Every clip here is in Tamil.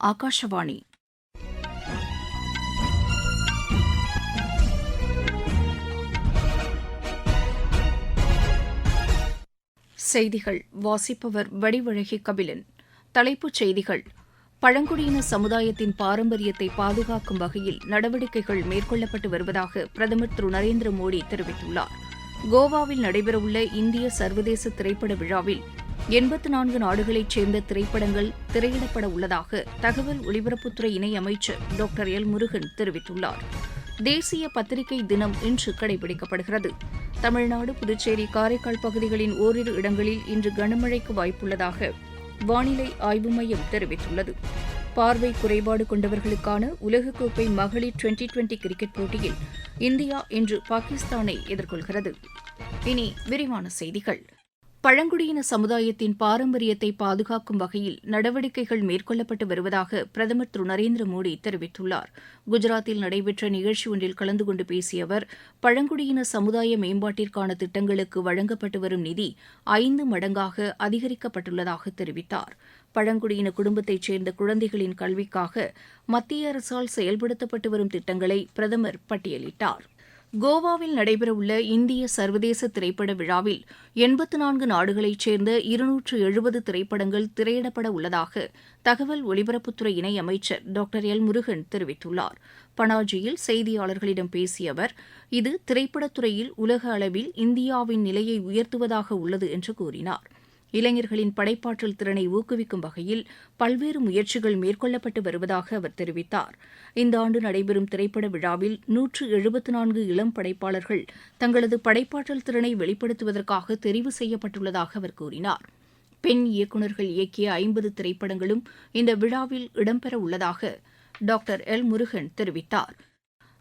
ஆகாஷவாணி செய்திகள். வாசிப்பவர் வடிவழகி கபிலன். தலைப்புச் செய்திகள். பழங்குடியின சமுதாயத்தின் பாரம்பரியத்தை பாதுகாக்கும் வகையில் நடவடிக்கைகள் மேற்கொள்ளப்பட்டு வருவதாக பிரதமர் திரு. நரேந்திர மோடி தெரிவித்துள்ளார். கோவாவில் நடைபெறவுள்ள இந்திய சர்வதேச திரைப்பட விழாவில் எண்பத்து நான்கு நாடுகளைச் சேர்ந்த திரைப்படங்கள் திரையிடப்பட உள்ளதாக தகவல் ஒலிபரப்புத்துறை இணையமைச்சர் டாக்டர் எல் முருகன் தெரிவித்துள்ளார். தேசிய பத்திரிகை தினம் இன்று கடைபிடிக்கப்படுகிறது. தமிழ்நாடு புதுச்சேரி காரைக்கால் பகுதிகளின் ஓரிரு இடங்களில் இன்று கனமழைக்கு வாய்ப்புள்ளதாக வானிலை ஆய்வு மையம் தெரிவித்துள்ளது. பார்வை குறைபாடு கொண்டவர்களுக்கான உலகக்கோப்பை மகளிர் டுவெண்டி டுவெண்டி கிரிக்கெட் போட்டியில் இந்தியா இன்று பாகிஸ்தானை எதிர்கொள்கிறது. இனி விரிவான செய்திகள். பழங்குடியின சமுதாயத்தின் பாரம்பரியத்தை பாதுகாக்கும் வகையில் நடவடிக்கைகள் மேற்கொள்ளப்பட்டு வருவதாக பிரதமர் திரு. நரேந்திர மோடி தெரிவித்துள்ளார். குஜராத்தில் நடைபெற்ற நிகழ்ச்சி ஒன்றில் கலந்து கொண்டு பேசிய அவர் பழங்குடியின சமுதாய மேம்பாட்டிற்கான திட்டங்களுக்கு வழங்கப்பட்டு வரும் நிதி ஐந்து மடங்காக அதிகரிக்கப்பட்டுள்ளதாக தெரிவித்தார். பழங்குடியின குடும்பத்தைச் சேர்ந்த குழந்தைகளின் கல்விக்காக மத்திய அரசால் செயல்படுத்தப்பட்டு வரும் திட்டங்களை பிரதமர் பட்டியலிட்டார். கோவாவில் நடைபெறவுள்ள இந்திய சர்வதேச திரைப்பட விழாவில் எண்பத்து நான்கு நாடுகளைச் சேர்ந்த இருநூற்று எழுபது திரைப்படங்கள் திரையிடப்பட உள்ளதாக தகவல் ஒலிபரப்புத்துறை இணையமைச்சர் டாக்டர் எல் முருகன் தெரிவித்துள்ளார். பனாஜியில் செய்தியாளர்களிடம் பேசிய அவர் இது திரைப்படத்துறையில் உலக அளவில் இந்தியாவின் நிலையை உயர்த்துவதாக உள்ளது என்று கூறினார். இளைஞர்களின் படைப்பாற்றல் திறனை ஊக்குவிக்கும் வகையில் பல்வேறு முயற்சிகள் மேற்கொள்ளப்பட்டு வருவதாக அவர் தெரிவித்தார். இந்த ஆண்டு நடைபெறும் திரைப்பட விழாவில் நூற்று எழுபத்து நான்கு இளம் படைப்பாளர்கள் தங்களது படைப்பாற்றல் திறனை வெளிப்படுத்துவதற்காக தெரிவு செய்யப்பட்டுள்ளதாக அவர் கூறினார். பெண் இயக்குநர்கள் இயக்கிய ஐம்பது திரைப்படங்களும் இந்த விழாவில் இடம்பெற உள்ளதாக டாக்டர் எல் முருகன் தெரிவித்தார்.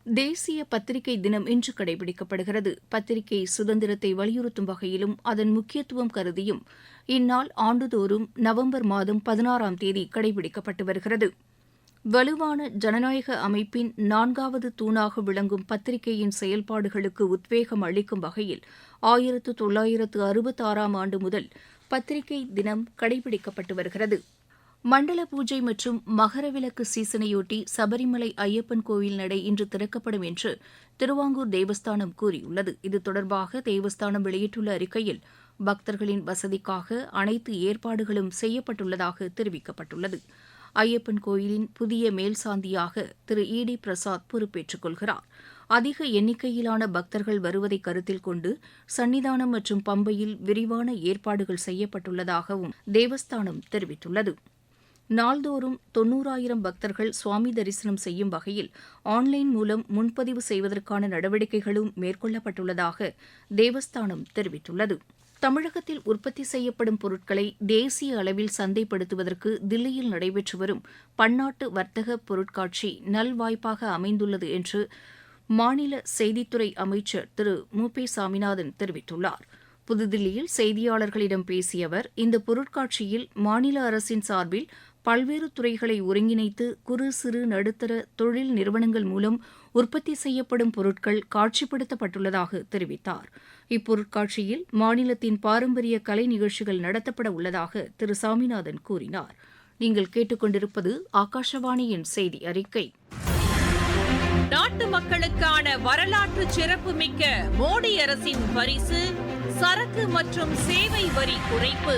தேசிய பத்திரிகை தினம் இன்று கடைபிடிக்கப்படுகிறது. பத்திரிகை சுதந்திரத்தை வலியுறுத்தும் வகையிலும் அதன் முக்கியத்துவம் கருதியும் இந்நாள் ஆண்டுதோறும் நவம்பர் மாதம் பதினாறாம் தேதி கடைபிடிக்கப்பட்டு வருகிறது. வலுவான ஜனநாயக அமைப்பின் நான்காவது தூணாக விளங்கும் பத்திரிகையின் செயல்பாடுகளுக்கு உத்வேகம் அளிக்கும் வகையில் ஆயிரத்து தொள்ளாயிரத்து அறுபத்தாறாம் ஆண்டு முதல் பத்திரிகை தினம் கடைபிடிக்கப்பட்டு வருகிறது. மண்டல பூஜை மற்றும் மகரவிளக்கு சீசனையொட்டி சபரிமலை ஐயப்பன் கோவில் நடை இன்று திறக்கப்படும் என்று திருவாங்கூர் தேவஸ்தானம் கூறியுள்ளது. இது தொடர்பாக தேவஸ்தானம் வெளியிட்டுள்ள அறிக்கையில் பக்தர்களின் வசதிக்காக அனைத்து ஏற்பாடுகளும் செய்யப்பட்டுள்ளதாக தெரிவிக்கப்பட்டுள்ளது. ஐயப்பன் கோயிலின் புதிய மேல்சாந்தியாக திரு இ டி பிரசாத் பொறுப்பேற்றுக் கொள்கிறார். அதிக எண்ணிக்கையிலான பக்தர்கள் வருவதை கருத்தில் கொண்டு சன்னிதானம் மற்றும் பம்பையில் விரிவான ஏற்பாடுகள் செய்யப்பட்டுள்ளதாகவும் தேவஸ்தானம் தெரிவித்துள்ளது. நாள்தோறும் தொன்னூறாயிரம் பக்தர்கள் சுவாமி தரிசனம் செய்யும் வகையில் ஆன்லைன் மூலம் முன்பதிவு செய்வதற்கான நடவடிக்கைகளும் மேற்கொள்ளப்பட்டுள்ளதாக தேவஸ்தானம் தெரிவித்துள்ளது. தமிழகத்தில் உற்பத்தி செய்யப்படும் பொருட்களை தேசிய அளவில் சந்தைப்படுத்துவதற்கு தில்லியில் நடைபெற்று வரும் பன்னாட்டு வர்த்தக பொருட்காட்சி நல்வாய்ப்பாக அமைந்துள்ளது என்று மாநில செய்தித்துறை அமைச்சர் திரு. மு. பி. சாமிநாதன் தெரிவித்துள்ளார். புதுதில்லியில் செய்தியாளர்களிடம் பேசிய அவர் இந்த பொருட்காட்சியில் மாநில அரசின் சார்பில் பல்வேறு துறைகளை ஒருங்கிணைத்து குறு சிறு நடுத்தர தொழில் நிறுவனங்கள் மூலம் உற்பத்தி செய்யப்படும் பொருட்கள் காட்சிப்படுத்தப்பட்டுள்ளதாக தெரிவித்தார். இப்பொருட்காட்சியில் மாநிலத்தின் பாரம்பரிய கலை நிகழ்ச்சிகள் நடத்தப்பட உள்ளதாக திரு. சாமிநாதன் கூறினார். நீங்கள் கேட்டுக்கொண்டிருப்பது ஆகாஷவாணியின் செய்தி அறிக்கை. நாட்டு மக்களுக்கான வரலாற்று சிறப்புமிக்க மோடி அரசின் பரிசு சரக்கு மற்றும் சேவை வரி குறைப்பு.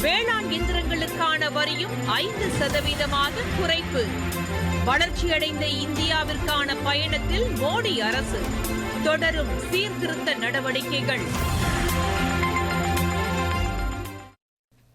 வேளாண் இயந்திரங்களுக்கான வரியும் ஐந்து சதவீதமாக குறைப்பு. வளர்ச்சியடைந்த இந்தியாவிற்கான பயணத்தில் மோடி அரசு. தொடரும் சீர்திருத்த நடவடிக்கைகள்.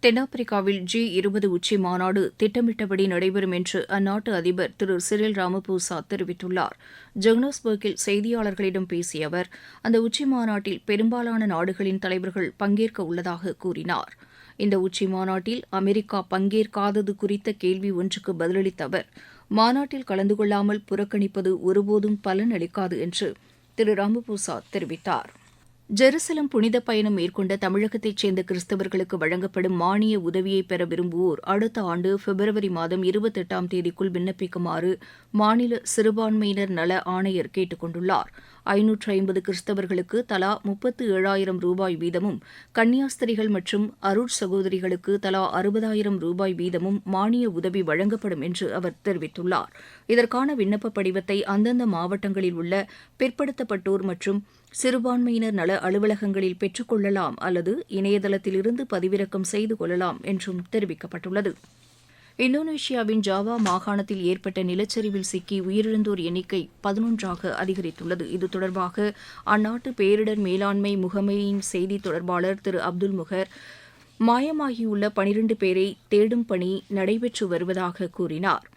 தென்னாப்பிரிக்காவில் ஜி இருபது உச்சி மாநாடு திட்டமிட்டபடி நடைபெறும் என்று அந்நாட்டு அதிபர் திரு சிறில் ராமபூசா தெரிவித்துள்ளார். ஜோகனஸ்பர்கில் செய்தியாளர்களிடம் பேசிய அவர் அந்த உச்சி மாநாட்டில் பெரும்பாலான நாடுகளின் தலைவர்கள் பங்கேற்க உள்ளதாக கூறினார். இந்த உச்சி மாநாட்டில் அமெரிக்கா பங்கேற்காதது குறித்த கேள்வி ஒன்றுக்கு பதிலளித்த அவர் மாநாட்டில் கலந்து கொள்ளாமல் புறக்கணிப்பது ஒருபோதும் பலன் அளிக்காது என்று திரு. ராமபோசா தெரிவித்தார். ஜெருசலம் புனித பயணம் மேற்கொண்ட தமிழகத்தைச் சேர்ந்த கிறிஸ்தவர்களுக்கு வழங்கப்படும் மானிய உதவியை பெற விரும்புவோர் அடுத்த ஆண்டு பிப்ரவரி மாதம் இருபத்தெட்டாம் தேதிக்குள் விண்ணப்பிக்குமாறு மாநில சிறுபான்மையினர் நல ஆணையர் கேட்டுக் கொண்டுள்ளார் ஐநூற்று ஐம்பது கிறிஸ்தவர்களுக்கு தலா முப்பத்து ஏழாயிரம் ரூபாய் வீதமும் கன்னியாஸ்திரிகள் மற்றும் அருட் சகோதரிகளுக்கு தலா அறுபதாயிரம் ரூபாய் வீதமும் மானிய உதவி வழங்கப்படும் என்று அவர் தெரிவித்துள்ளார். இதற்கான விண்ணப்ப படிவத்தை அந்தந்த மாவட்டங்களில் உள்ள பிற்படுத்தப்பட்டோர் மற்றும் சிறுபான்மையினர் நல அலுவலகங்களில் பெற்றுக் கொள்ளலாம் அல்லது இணையதளத்திலிருந்து பதிவிறக்கம் செய்து கொள்ளலாம் என்றும் தெரிவிக்கப்பட்டுள்ளது. இந்தோனேஷியாவின் ஜாவா மாகாணத்தில் ஏற்பட்ட நிலச்சரிவில் சிக்கி உயிரிழந்தோர் எண்ணிக்கை பதினொன்றாக அதிகரித்துள்ளது. இது தொடர்பாக அந்நாட்டு பேரிடர் மேலாண்மை முகமையின் செய்தி தொடர்பாளர் திரு அப்துல் முகர் மாயமாகியுள்ள பனிரண்டு பேரை தேடும் பணி நடைபெற்று வருவதாக கூறினார்.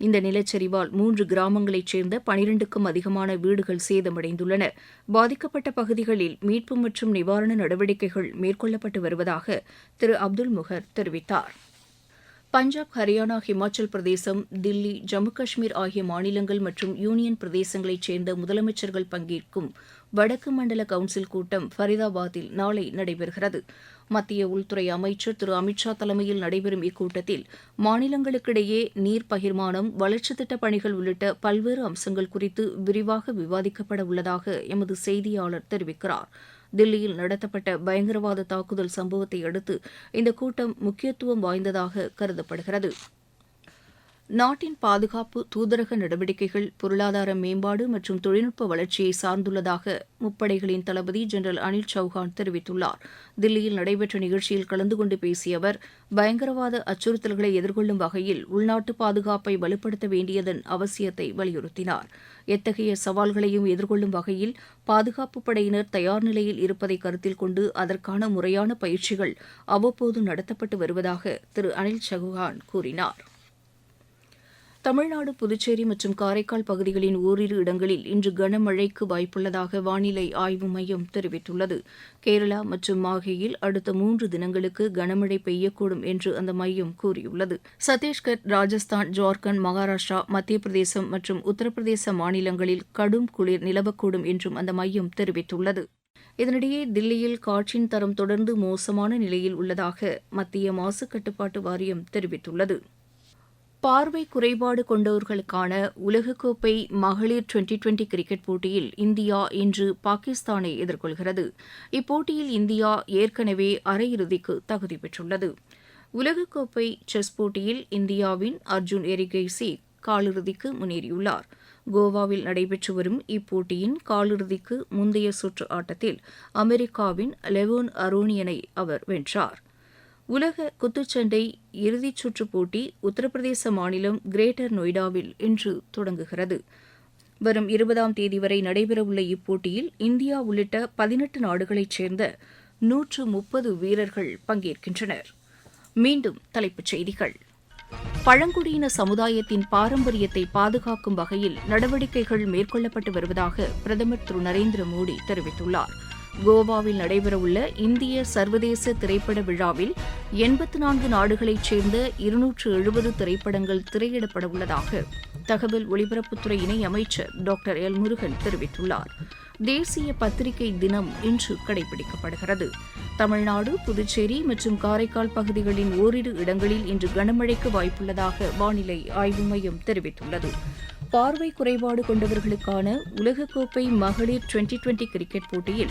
இந்த நிலச்சரிவால் மூன்று கிராமங்களைச் சேர்ந்த பனிரெண்டுக்கும் அதிகமான வீடுகள் சேதமடைந்துள்ளன. பாதிக்கப்பட்ட பகுதிகளில் மீட்பு மற்றும் நிவாரண நடவடிக்கைகள் மேற்கொள்ளப்பட்டு வருவதாக திரு அப்துல் முகர் தெரிவித்தார். பஞ்சாப் ஹரியானா ஹிமாச்சல் பிரதேசம் தில்லி ஜம்மு காஷ்மீர் ஆகிய மாநிலங்கள் மற்றும் யூனியன் பிரதேசங்களைச் சேர்ந்த முதலமைச்சர்கள் பங்கேற்கும் வடக்கு மண்டல கவுன்சில் கூட்டம் ஃபரிதாபாத்தில் நாளை நடைபெறுகிறது. மத்திய உள்துறை அமைச்சர் திரு. அமித்ஷா தலைமையில் நடைபெறும் இக்கூட்டத்தில் மாநிலங்களுக்கிடையே நீர் பகிர்மானம் வளர்ச்சித் திட்டப் பணிகள் உள்ளிட்ட பல்வேறு அம்சங்கள் குறித்து விரிவாக விவாதிக்கப்பட உள்ளதாக எமது செய்தியாளர் தெரிவிக்கிறார். தில்லியில் நடத்தப்பட்ட பயங்கரவாத தாக்குதல் சம்பவத்தை அடுத்து இந்த கூட்டம் முக்கியத்துவம் வாய்ந்ததாக கருதப்படுகிறது. நாட்டின் பாதுகாப்பு தூதரக நடவடிக்கைகள் பொருளாதார மேம்பாடு மற்றும் தொழில்நுட்ப வளர்ச்சியை சார்ந்துள்ளதாக முப்படைகளின் தளபதி ஜெனரல் அனில் சௌஹான் தெரிவித்துள்ளார். தில்லியில் நடைபெற்ற நிகழ்ச்சியில் கலந்து கொண்டு பேசிய அவர் பயங்கரவாத அச்சுறுத்தல்களை எதிர்கொள்ளும் வகையில் உள்நாட்டு பாதுகாப்பை வலுப்படுத்த வேண்டியதன் அவசியத்தை வலியுறுத்தினார். எத்தகைய சவால்களையும் எதிர்கொள்ளும் வகையில் பாதுகாப்பு படையினர் தயார் நிலையில் இருப்பதை கருத்தில் கொண்டு அதற்கான முறையான பயிற்சிகள் அவ்வப்போது நடத்தப்பட்டு வருவதாக திரு அனில் சௌஹான் கூறினார். தமிழ்நாடு புதுச்சேரி மற்றும் காரைக்கால் பகுதிகளின் ஓரிரு இடங்களில் இன்று கனமழைக்கு வாய்ப்புள்ளதாக வானிலை ஆய்வு மையம் தெரிவித்துள்ளது. கேரளா மற்றும் மாஹேயில் அடுத்த மூன்று தினங்களுக்கு கனமழை பெய்யக்கூடும் என்று அந்த மையம் கூறியுள்ளது. சத்தீஸ்கர் ராஜஸ்தான் ஜார்க்கண்ட் மகாராஷ்டிரா மத்திய பிரதேசம் மற்றும் உத்தரப்பிரதேச மாநிலங்களில் கடும் குளிர் நிலவக்கூடும் என்றும் அந்த மையம் தெரிவித்துள்ளது. இதனிடையே தில்லியில் காற்றின் தரம் தொடர்ந்து மோசமான நிலையில் உள்ளதாக மத்திய மாசு கட்டுப்பாட்டு வாரியம் தெரிவித்துள்ளது. பார்வை குறைபாடு கொண்டவர்களுக்கான உலகக்கோப்பை மகளிர் டுவெண்டி டுவெண்டி கிரிக்கெட் போட்டியில் இந்தியா இன்று பாகிஸ்தானை எதிர்கொள்கிறது. இப்போட்டியில் இந்தியா ஏற்கனவே அரையிறுதிக்கு தகுதி பெற்றுள்ளது. உலகக்கோப்பை செஸ் போட்டியில் இந்தியாவின் அர்ஜுன் எரிகேசி காலிறுதிக்கு முன்னேறியுள்ளார். கோவாவில் நடைபெற்று வரும் இப்போட்டியின் காலிறுதிக்கு முந்தைய சுற்று ஆட்டத்தில் அமெரிக்காவின் லெவோன் அரோனியனை அவர் வென்றார். உலக குத்துச்சண்டை இறுதிச் சுற்று போட்டி உத்தரப்பிரதேச மாநிலம் கிரேட்டர் நொய்டாவில் இன்று தொடங்குகிறது. வரும் இருபதாம் தேதி வரை நடைபெறவுள்ள இப்போட்டியில் இந்தியா உள்ளிட்ட பதினெட்டு நாடுகளைச் சேர்ந்த நூற்று முப்பது வீரர்கள் பங்கேற்கின்றனர். மீண்டும் தலைப்புச் செய்திகள். பழங்குடியின சமுதாயத்தின் பாரம்பரியத்தை பாதுகாக்கும் வகையில் நடவடிக்கைகள் மேற்கொள்ளப்பட்டு வருவதாக பிரதமர் திரு நரேந்திர மோடி தெரிவித்துள்ளார். கோவாவில் நடைபெறவுள்ள இந்திய சர்வதேச திரைப்பட விழாவில் எண்பத்து நான்கு நாடுகளைச் சேர்ந்த இருநூற்று எழுபது திரைப்படங்கள் திரையிடப்பட உள்ளதாக தகவல் ஒலிபரப்புத்துறை இணை அமைச்சர் டாக்டர் எல் முருகன் தெரிவித்துள்ளார். தேசிய பத்திரிகை தினம் இன்று கடைபிடிக்கப்படுகிறது. தமிழ்நாடு புதுச்சேரி மற்றும் காரைக்கால் பகுதிகளின் ஓரிரு இடங்களில் இன்று கனமழைக்கு வாய்ப்புள்ளதாக வானிலை ஆய்வு மையம் தெரிவித்துள்ளது. பார்வை குறைபாடு கொண்டவர்களுக்கான உலகக்கோப்பை மகளிர் டுவெண்டி டுவெண்டி கிரிக்கெட் போட்டியில்